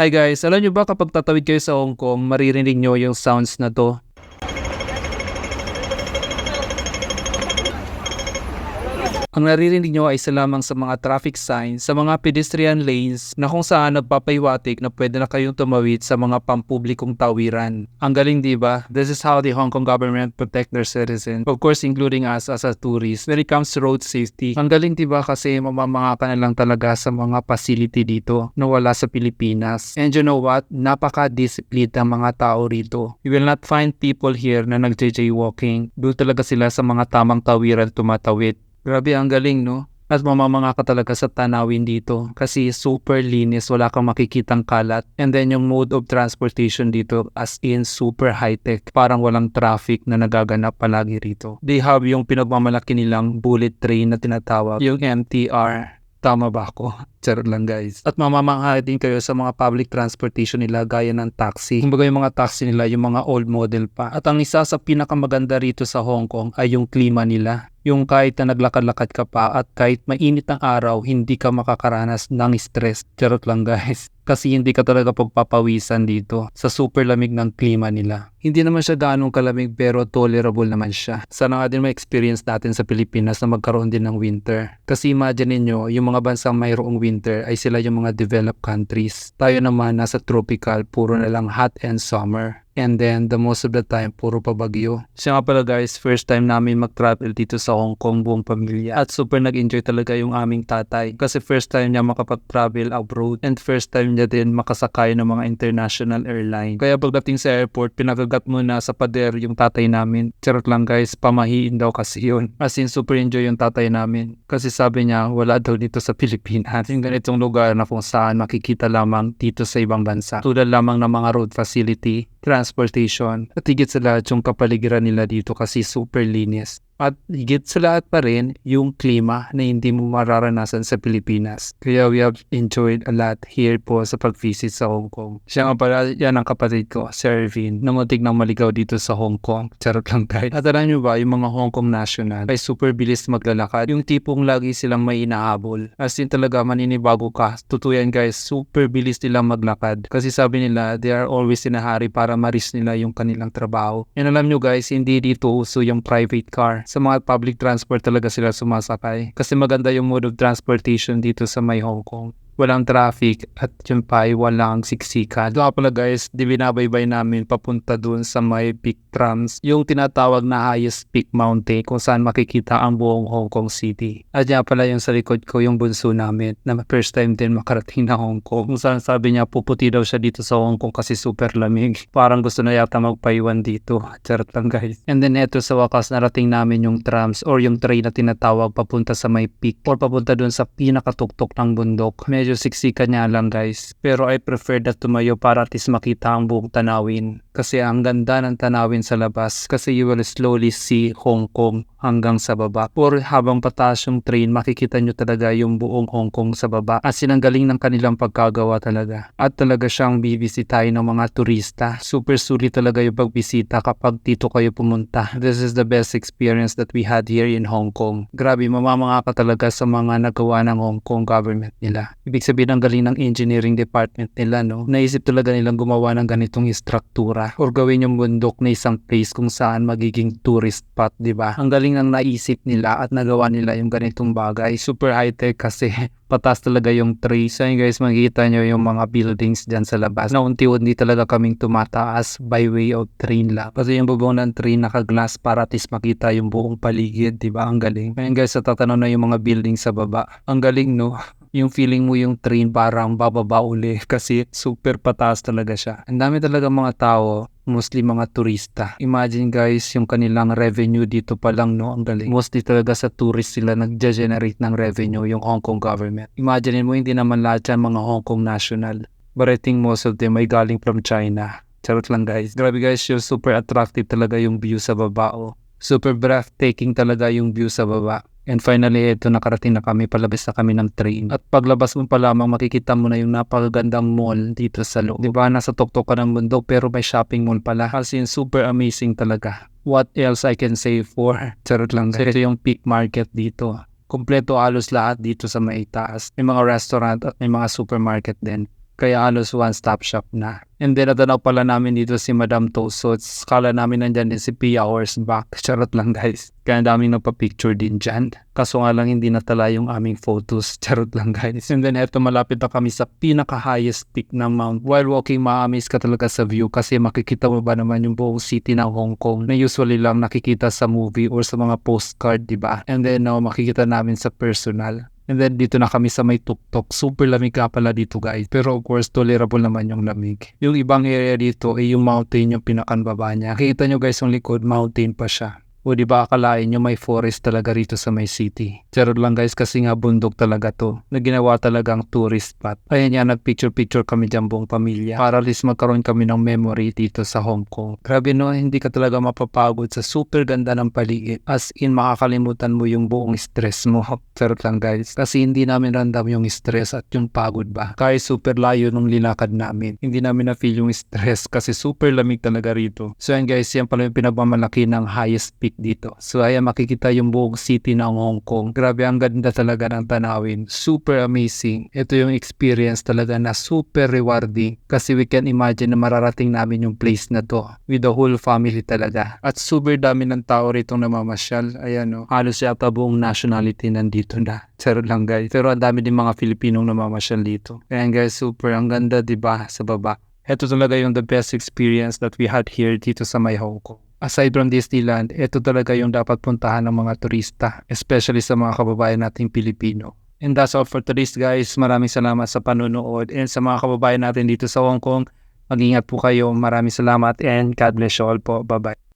Hi guys, alam nyo ba kapag tatawid kayo sa Hong Kong, maririnig nyo yung sounds na to? Ang naririnig nyo ay isa lamang sa mga traffic signs sa mga pedestrian lanes na kung saan nagpapahiwatig na pwede na kayong tumawid sa mga pampublikong tawiran. Ang galing di ba? This is how the Hong Kong government protect their citizens. Of course, including us as a tourist when it comes to road safety. Ang galing di ba kasi mamamanga ka na lang talaga sa mga facility dito na wala sa Pilipinas. And you know what? Napaka-disciplined ang mga tao rito. You will not find people here na nag-jaywalking. Doon talaga sila sa mga tamang tawiran tumatawid. Grabe, ang galing, no? At mamamanga ka talaga sa tanawin dito kasi super linis, wala kang makikitang kalat. And then yung mode of transportation dito as in super high-tech. Parang walang traffic na nagaganap palagi rito. They have yung pinagmamalaki nilang bullet train na tinatawag, yung MTR. Tama ba ako? Charot lang guys. At mamamangha din kayo sa mga public transportation nila gaya ng taxi. Kumbaga yung mga taxi nila, yung mga old model pa. At ang isa sa pinakamaganda rito sa Hong Kong ay yung klima nila. Yung kahit na naglakad-lakad ka pa at kahit mainit ang araw, hindi ka makakaranas ng stress. Charot lang guys. Kasi hindi ka talaga pagpapawisan dito sa super lamig ng klima nila. Hindi naman siya gaanong kalamig pero tolerable naman siya. Sana nga din ma-experience natin sa Pilipinas na magkaroon din ng winter. Kasi imagine niyo yung mga bansang mayroong winter ay sila yung mga developed countries. Tayo naman nasa tropical, puro na lang hot and summer. And then, the most of the time, puro pa bagyo. Siya nga pala guys, first time namin mag-travel dito sa Hong Kong buong pamilya. At super nag-enjoy talaga yung aming tatay. Kasi first time niya makapag-travel abroad. And first time niya din makasakay ng mga international airline. Kaya pagdating sa airport, pinagagat muna sa pader yung tatay namin. Charot lang guys, pamahiin daw kasi yun. As in, super enjoy yung tatay namin. Kasi sabi niya, wala daw dito sa Pilipinas. Yung ganitong lugar na kung saan makikita lamang dito sa ibang bansa. Tulad lamang ng mga road facility, transportation, at higit sa lahat yung kapaligiran nila dito kasi super linis. At higit sa lahat pa rin yung klima na hindi mo mararanasan sa Pilipinas. Kaya we have enjoyed a lot here po sa pag-visit sa Hong Kong. Siya nga pala, yan ang kapatid ko, si Ervin, na muntik nang maligaw dito sa Hong Kong. Charot lang guys. At alam nyo ba, yung mga Hong Kong national ay super bilis maglalakad. Yung tipong lagi silang may inahabol. As in talaga, maninibago ka. Tutuyan guys, super bilis nilang maglakad. Kasi sabi nila, they are always in a hurry para maris nila yung kanilang trabaho. And alam nyo guys, hindi dito uso yung private car sa mga public transport talaga sila sumasakay. Kasi maganda yung mode of transportation dito sa may Hong Kong. Walang traffic at yun pa walang siksikan. Ito pala guys, di binabaybay namin papunta dun sa may peak trams. Yung tinatawag na highest peak mountain kung saan makikita ang buong Hong Kong City. At yan pala yung sa likod ko yung bunso namin na first time din makarating na Hong Kong. Kung saan sabi niya puputi daw siya dito sa Hong Kong kasi super lamig. Parang gusto na yata magpaiwan dito. Charot lang guys. And then eto sa wakas narating namin yung trams or yung train na tinatawag papunta sa may peak or papunta dun sa pinakatuktok ng bundok. Medyo siksikan niya lang guys. Pero I prefer na tumayo para at least makita ang buong tanawin. Kasi ang ganda ng tanawin sa labas. Kasi you will slowly see Hong Kong hanggang sa baba. Or habang pataas yung train, makikita nyo talaga yung buong Hong Kong sa baba. As in, ang galing ng kanilang pagkagawa talaga. At talaga siyang bibisitahin ng mga turista. Super sulit talaga yung pagbisita kapag dito kayo pumunta. This is the best experience that we had here in Hong Kong. Grabe, mamamanga ka talaga sa mga nagawa ng Hong Kong government nila. Ibig sabihin ang galing ng engineering department nila, no? Naisip talaga nilang gumawa ng ganitong struktura or gawin yung bundok na isang place kung saan magiging tourist spot, di ba? Ang galing ng naisip nila at nagawa nila yung ganitong bagay. Super high-tech kasi patas talaga yung tree. So yun guys, makikita nyo yung mga buildings dyan sa labas. Na unti-unti talaga kaming tumataas by way of train lang. Kasi yung bubong ng train naka-glass para at least makita yung buong paligid, di ba? Ang galing. Ngayon guys, sa tatanaw na yung mga building sa baba. Ang galing, no? Yung feeling mo yung train parang bababa uli kasi super pataas talaga siya. Ang dami talaga mga tao, mostly mga turista. Imagine guys, yung kanilang revenue dito pa lang, no? Ang galing. Mostly talaga sa tourist sila nag-generate ng revenue, yung Hong Kong government. Imagine mo, hindi naman lahat yan mga Hong Kong national. But I think most of them ay galing from China. Charot lang guys. Grabe guys, yung super attractive talaga yung view sa baba. Oh. Super breathtaking talaga yung view sa baba. And finally, ito nakarating na kami, palabas na kami ng train. At paglabas mo pa lamang, makikita mo na yung napakagandang mall dito sa loob. Di ba, nasa tuktok ka ng bundok, pero may shopping mall pala. As in, super amazing talaga. What else I can say for? Charot lang. So, ito yung peak market dito. Kompleto halos lahat dito sa may taas. May mga restaurant at may mga supermarket din. Kaya halos one-stop shop na. And then natanaw pala namin dito si Madam Tosots. Kala namin nandyan din si Pia Horseback. Charot lang guys. Kaya daming nagpa-picture din dyan. Kaso nga lang hindi natala yung aming photos. Charot lang guys. And then eto malapit na kami sa pinaka-highest peak ng Mount. While walking, ma-amaze ka talaga sa view kasi makikita mo ba naman yung buong city ng Hong Kong na usually lang nakikita sa movie or sa mga postcard, di ba? And then now makikita namin sa personal. And then dito na kami sa may tuktok. Super lamig ka pala dito guys. Pero of course tolerable naman yung lamig. Yung ibang area dito ay yung mountain yung pinakanbaba niya. Kita nyo guys yung likod mountain pa siya. O di ba akalain nyo may forest talaga rito sa may city. Charot lang guys kasi nga bundok talaga to. Na ginawa talagang tourist spot. Ayan yan nagpicture-picture kami dyan buong pamilya. Para least magkaroon kami ng memory dito sa Hong Kong. Grabe no, hindi ka talaga mapapagod sa super ganda ng paligid. As in makakalimutan mo yung buong stress mo. Charot lang guys. Kasi hindi namin random yung stress at yung pagod ba. Kahit super layo nung linakad namin. Hindi namin na-feel yung stress kasi super lamig talaga rito. So yan guys, yan pala yung pinagmamalaki ng highest dito. So ayan makikita yung buong city ng Hong Kong. Grabe ang ganda talaga ng tanawin. Super amazing. Ito yung experience talaga na super rewarding kasi we can imagine na mararating namin yung place na to with the whole family talaga. At super dami ng tao rito namamasyal. Ayan o. Halos yata buong nationality nandito na. Charot lang guys. Pero ang dami din mga Filipinong namamasyal dito. Ayan guys, super. Ang ganda 'di ba sa baba. Ito talaga yung the best experience that we had here dito sa may Hong Kong. Aside from Disneyland, ito talaga yung dapat puntahan ng mga turista, especially sa mga kababayan nating Pilipino. And that's all for today's guys. Maraming salamat sa panonood and sa mga kababayan natin dito sa Hong Kong. Mag-ingat po kayo. Maraming salamat and God bless you all po. Bye-bye.